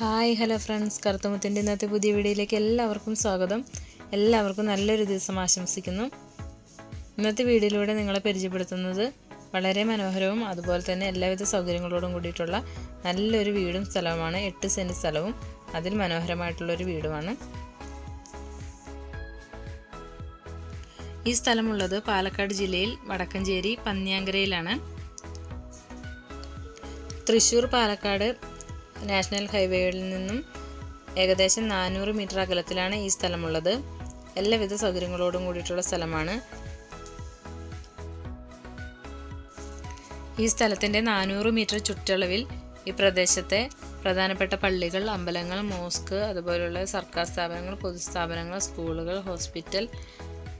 Hi hello friends. കറുത്തമുത്തിന്റെ ഇന്നത്തെ പുതിയ വീഡിയോയിലേക്ക് എല്ലാവർക്കും സ്വാഗതം. എല്ലാവർക്കും നല്ലൊരു ദിവസം ആശംസിക്കുന്നു. ഇന്നത്തെ വീഡിയോയിലൂടെ നിങ്ങളെ പരിചയപ്പെടുത്തുന്നത് വളരെ മനോഹരവും അതുപോലെ തന്നെ എല്ലാവിധ സൗകര്യങ്ങളോടും കൂടിയിട്ടുള്ള നല്ലൊരു വീടും സ്ഥലവുമാണ്. എട്ട് സെന്റ് സ്ഥലവും. അതിൽ മനോഹരമായിട്ടുള്ളൊരു വീടുമാണ്. ഈ സ്ഥലമുള്ളത് പാലക്കാട് ജില്ലയിൽ വടക്കഞ്ചേരി പന്നിയാങ്കരയിലാണ്. തൃശ്ശൂർ പാലക്കാട് നാഷണൽ ഹൈവേയിൽ നിന്നും ഏകദേശം നാനൂറ് മീറ്റർ അകലത്തിലാണ് ഈ സ്ഥലമുള്ളത്. എല്ലാവിധ സൗകര്യങ്ങളോടും കൂടിയിട്ടുള്ള സ്ഥലമാണ്. ഈ സ്ഥലത്തിന്റെ നാനൂറ് മീറ്റർ ചുറ്റളവിൽ ഈ പ്രദേശത്തെ പ്രധാനപ്പെട്ട പള്ളികൾ അമ്പലങ്ങൾ മോസ്ക് അതുപോലുള്ള സർക്കാർ സ്ഥാപനങ്ങൾ പൊതുസ്ഥാപനങ്ങൾ സ്കൂളുകൾ ഹോസ്പിറ്റൽ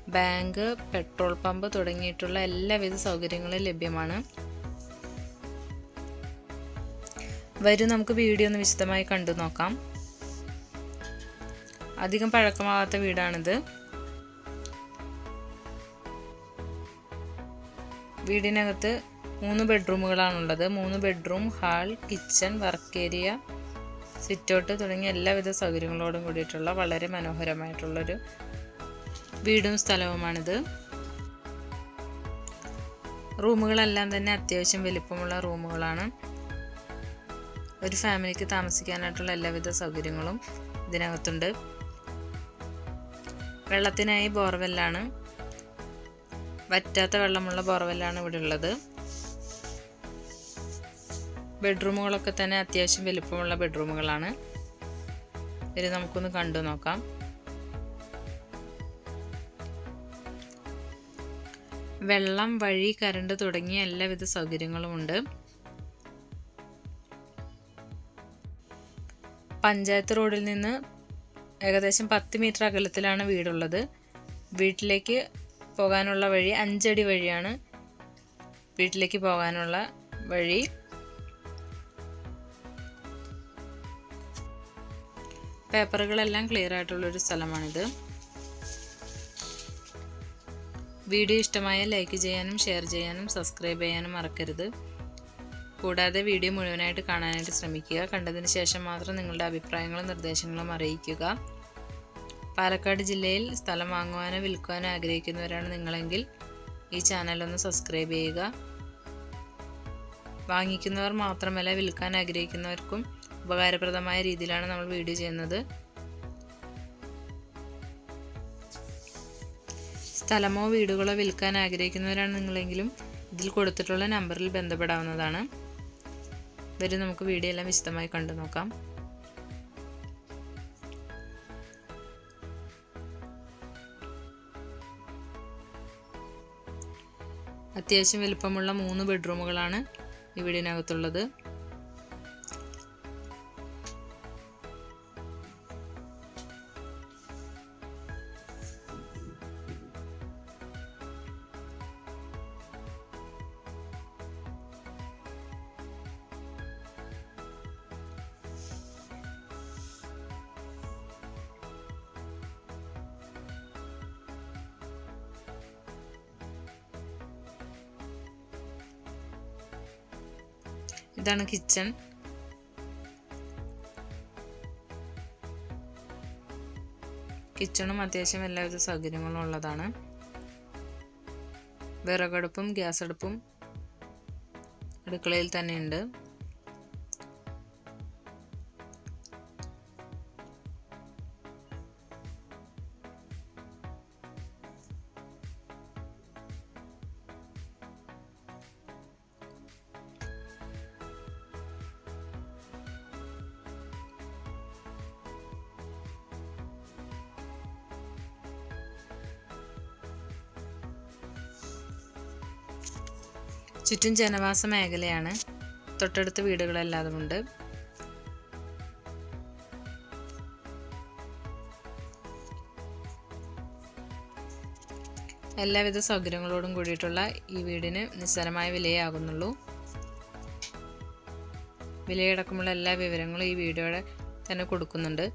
ബാങ്ക് പെട്രോൾ പമ്പ് തുടങ്ങിയിട്ടുള്ള എല്ലാവിധ സൗകര്യങ്ങളും ലഭ്യമാണ്. വരൂ നമുക്ക് വീഡിയോ ഒന്ന് വിശദമായി കണ്ടു നോക്കാം. അധികം പഴക്കമാവാത്ത വീടാണിത്. വീടിനകത്ത് മൂന്ന് ബെഡ്റൂമുകളാണുള്ളത്. മൂന്ന് bedroom hall kitchen work area sitout തുടങ്ങിയ എല്ലാവിധ സൗകര്യങ്ങളോടും കൂടിയിട്ടുള്ള വളരെ മനോഹരമായിട്ടുള്ളൊരു വീടും സ്ഥലവുമാണിത്. റൂമുകളെല്ലാം തന്നെ അത്യാവശ്യം വലിപ്പമുള്ള റൂമുകളാണ്. ഒരു ഫാമിലിക്ക് താമസിക്കാനായിട്ടുള്ള എല്ലാവിധ സൗകര്യങ്ങളും ഇതിനകത്തുണ്ട്. വെള്ളത്തിനായി ബോർവെല്ലാണ്. വറ്റാത്ത വെള്ളമുള്ള ബോർവെല്ലാണ് ഇവിടെ ഉള്ളത് ബെഡ്റൂമുകളൊക്കെ തന്നെ അത്യാവശ്യം വലിപ്പമുള്ള ബെഡ്റൂമുകളാണ്. ഇത് നമുക്കൊന്ന് കണ്ടു നോക്കാം. വെള്ളം വഴി കരണ്ട് തുടങ്ങിയ എല്ലാവിധ സൗകര്യങ്ങളും പഞ്ചായത്ത് റോഡിൽ നിന്ന് ഏകദേശം പത്ത് മീറ്റർ അകലത്തിലാണ് വീടുള്ളത്. വീട്ടിലേക്ക് പോകാനുള്ള വഴി അഞ്ചടി വഴിയാണ് വീട്ടിലേക്ക് പോകാനുള്ള വഴി. പേപ്പറുകളെല്ലാം ക്ലിയർ ആയിട്ടുള്ളൊരു സ്ഥലമാണിത്. വീഡിയോ ഇഷ്ടമായ ലൈക്ക് ചെയ്യാനും ഷെയർ ചെയ്യാനും സബ്സ്ക്രൈബ് ചെയ്യാനും മറക്കരുത്. കൂടാതെ വീഡിയോ മുഴുവനായിട്ട് കാണാനായിട്ട് ശ്രമിക്കുക. കണ്ടതിന് ശേഷം മാത്രം നിങ്ങളുടെ അഭിപ്രായങ്ങളും നിർദ്ദേശങ്ങളും അറിയിക്കുക. പാലക്കാട് ജില്ലയിൽ സ്ഥലം വാങ്ങുവാനോ വിൽക്കുവാനോ ആഗ്രഹിക്കുന്നവരാണ് നിങ്ങളെങ്കിൽ ഈ ചാനലൊന്ന് സബ്സ്ക്രൈബ് ചെയ്യുക. വാങ്ങിക്കുന്നവർ മാത്രമല്ല വിൽക്കാൻ ആഗ്രഹിക്കുന്നവർക്കും ഉപകാരപ്രദമായ രീതിയിലാണ് നമ്മൾ വീഡിയോ ചെയ്യുന്നത്. സ്ഥലമോ വീടുകളോ വിൽക്കാൻ ആഗ്രഹിക്കുന്നവരാണ് നിങ്ങളെങ്കിലും ഇതിൽ കൊടുത്തിട്ടുള്ള നമ്പറിൽ ബന്ധപ്പെടാവുന്നതാണ്. വരും. നമുക്ക് വീഡിയോ എല്ലാം വിശദമായി കണ്ടു നോക്കാം. അത്യാവശ്യം വലുപ്പമുള്ള മൂന്ന് ബെഡ്റൂമുകളാണ് ഈ വീടിനകത്തുള്ളത്. ഇതാണ് കിച്ചൺ. കിച്ചണും അത്യാവശ്യം എല്ലാവിധ സൗകര്യങ്ങളും ഉള്ളതാണ്. വിറകടുപ്പും ഗ്യാസ് അടുപ്പും അടുക്കളയിൽ തന്നെയുണ്ട്. ചുറ്റും ജനവാസ മേഖലയാണ്. തൊട്ടടുത്ത് വീടുകളെല്ലാതുമുണ്ട് എല്ലാവിധ സൗകര്യങ്ങളോടും കൂടിയിട്ടുള്ള ഈ വീടിന് നിസ്സാരമായ വിലയേ ആകുന്നുള്ളൂ വിലയടക്കമുള്ള എല്ലാ വിവരങ്ങളും ഈ വീഡിയോയുടെ തന്നെ കൊടുക്കുന്നുണ്ട്.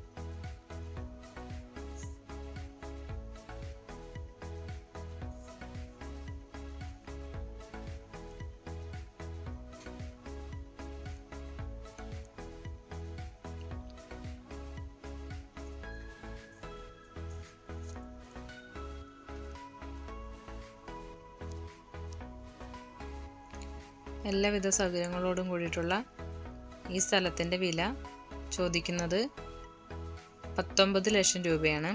എല്ലാവിധ സൗകര്യങ്ങളോടും കൂടിയിട്ടുള്ള ഈ സ്ഥലത്തിന്റെ വില ചോദിക്കുന്നത് പത്തൊമ്പത് ലക്ഷം രൂപയാണ്.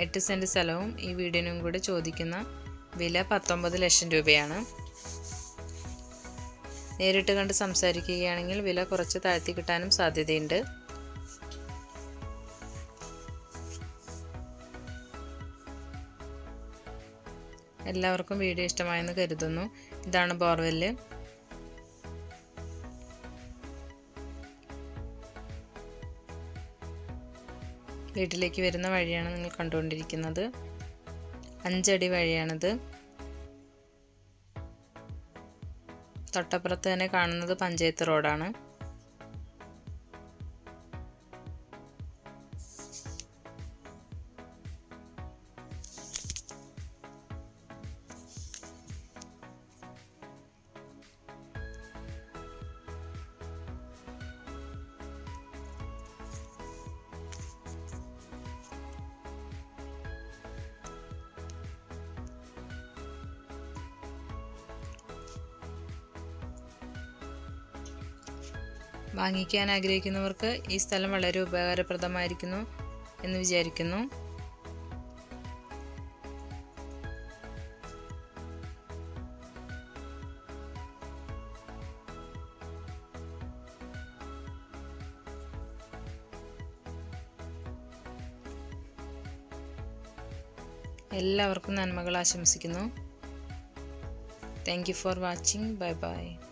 എട്ട് സെന്റ് സ്ഥലവും ഈ വീടിനും കൂടെ ചോദിക്കുന്ന വില പത്തൊമ്പത് ലക്ഷം രൂപയാണ്. നേരിട്ട് കണ്ട് സംസാരിക്കുകയാണെങ്കിൽ വില കുറച്ച് താഴ്ത്തി കിട്ടാനും സാധ്യതയുണ്ട്. എല്ലാവർക്കും വീഡിയോ ഇഷ്ടമായെന്ന് കരുതുന്നു. ഇതാണ് ബോർവെല്ല് വീട്ടിലേക്ക് വരുന്ന വഴിയാണ് നിങ്ങൾ കണ്ടുകൊണ്ടിരിക്കുന്നത്. അഞ്ചടി വഴിയാണിത്. തൊട്ടപ്പുറത്ത് തന്നെ കാണുന്നത് പഞ്ചായത്ത് റോഡാണ്. വാങ്ങിക്കാൻ ആഗ്രഹിക്കുന്നവർക്ക് ഈ സ്ഥലം വളരെ ഉപകാരപ്രദമായിരിക്കുന്നു എന്ന് വിചാരിക്കുന്നു. എല്ലാവർക്കും നന്മകൾ ആശംസിക്കുന്നു. Thank you for watching bye bye